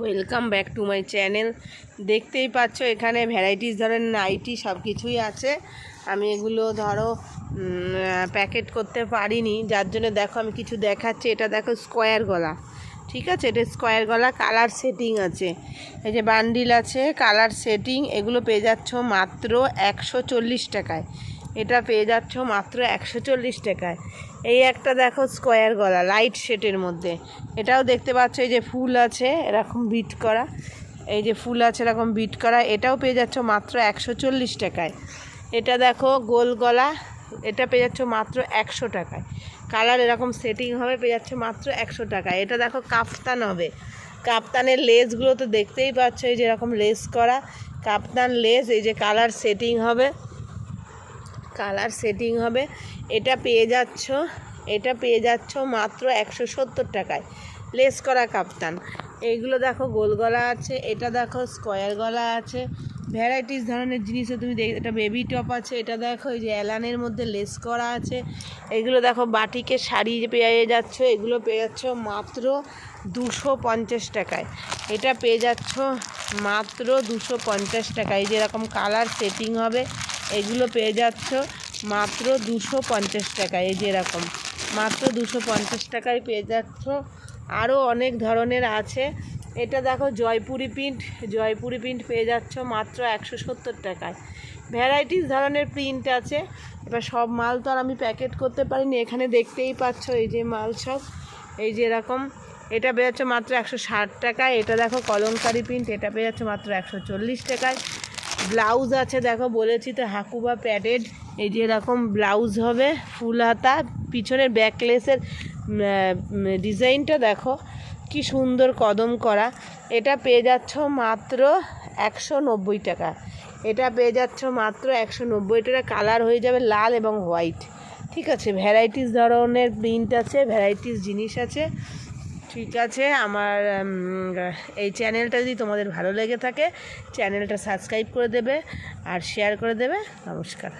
Welcome back to my channel দেখতেই পাচ্ছ, এখানে ভ্যারাইটিস ধরনের নাইটি সব কিছুই আছে। আমি এগুলো ধরো প্যাকেট করতে পারিনি। যার জন্য দেখো, আমি কিছু দেখাচ্ছি। এটা দেখো স্কোয়ার গলা। ঠিক আছে? এটা স্কোয়ার গলা কালার সেটিং আছে। এই যে বান্ডিল আছে কালার সেটিং এগুলো পেয়ে যাচ্ছ মাত্র একশো চল্লিশ টাকায়। এটা পেয়ে যাচ্ছ মাত্র একশো চল্লিশ টাকায়। এই একটা দেখো স্কোয়ার গলা, লাইট শেটের মধ্যে। এটাও দেখতে পাচ্ছ, এই যে ফুল আছে, এরকম বিট করা। এই যে ফুল আছে, এরকম বিট করা। এটাও পেয়ে যাচ্ছ মাত্র একশো চল্লিশ টাকায়। এটা দেখো গোল গলা, এটা পেয়ে যাচ্ছ মাত্র একশো টাকায়। কালার এরকম সেটিং হবে, পেয়ে যাচ্ছে মাত্র একশো টাকায়। এটা দেখো কাফতান হবে। কাপ্তানের লেসগুলো তো দেখতেই পাচ্ছ, এই যে এরকম লেস করা। কাপ্তান লেস, এই যে কালার সেটিং হবে। কালার সেটিং হবে। এটা পেয়ে যাচ্ছ, এটা পেয়ে যাচ্ছ মাত্র একশো সত্তর টাকায়। লেস করা কাপ্তান। এইগুলো দেখো গোল গলা আছে, এটা দেখো স্কোয়ার গলা আছে। ভ্যারাইটিস ধরনের জিনিসও তুমি দেখ, এটা বেবি টপ আছে, এটা দেখো এই যে অ্যালানের মধ্যে লেস করা আছে। এগুলো দেখো বাটিকে শাড়ি পেয়ে যাচ্ছ, এগুলো পেয়ে যাচ্ছ মাত্র দুশো পঞ্চাশ টাকায়। এটা পেয়ে যাচ্ছ মাত্র দুশো পঞ্চাশ টাকায়। যেরকম কালার সেটিং হবে। এগুলো পেয়ে যাচ্ছ মাত্র দুশো পঞ্চাশ টাকায় এই যে এরকম। মাত্র দুশো পঞ্চাশ টাকায় পেয়ে যাচ্ছ। আরও অনেক ধরনের আছে। এটা দেখো, জয়পুরি প্রিন্ট। জয়পুরি প্রিন্ট পেয়ে যাচ্ছ মাত্র একশো সত্তর টাকায়। ভ্যারাইটিস ধরনের প্রিন্ট আছে। এবার সব মাল তো আর আমি প্যাকেট করতে পারিনি, এখানে দেখতেই পাচ্ছ এই যে মাল সব। এই যে এরকম, এটা পেয়ে যাচ্ছে মাত্র একশো ষাট টাকায়। এটা দেখো কলমকারি প্রিন্ট, এটা পেয়ে যাচ্ছে মাত্র একশো চল্লিশ টাকায়। ব্লাউজ আছে, দেখো বলেছি তো, হাকুবা প্যাডেড। এই যে এরকম ব্লাউজ হবে, ফুল হাতা পিছনের ব্যাকলেসের ডিজাইনটা দেখো, কি সুন্দর কদম করা। এটা পেয়ে যাচ্ছ মাত্র একশো নব্বই টাকা। এটা পেয়ে যাচ্ছ মাত্র একশো নব্বই টাকা কালার হয়ে যাবে লাল এবং হোয়াইট। ঠিক আছে, ভ্যারাইটিস ধরনের প্রিন্ট আছে, ভ্যারাইটিস জিনিস আছে। ঠিক আছে, আমার এই চ্যানেলটা যদি তোমাদের ভালো লেগে থাকে, চ্যানেলটা সাবস্ক্রাইব করে দেবে আর শেয়ার করে দেবে। নমস্কার।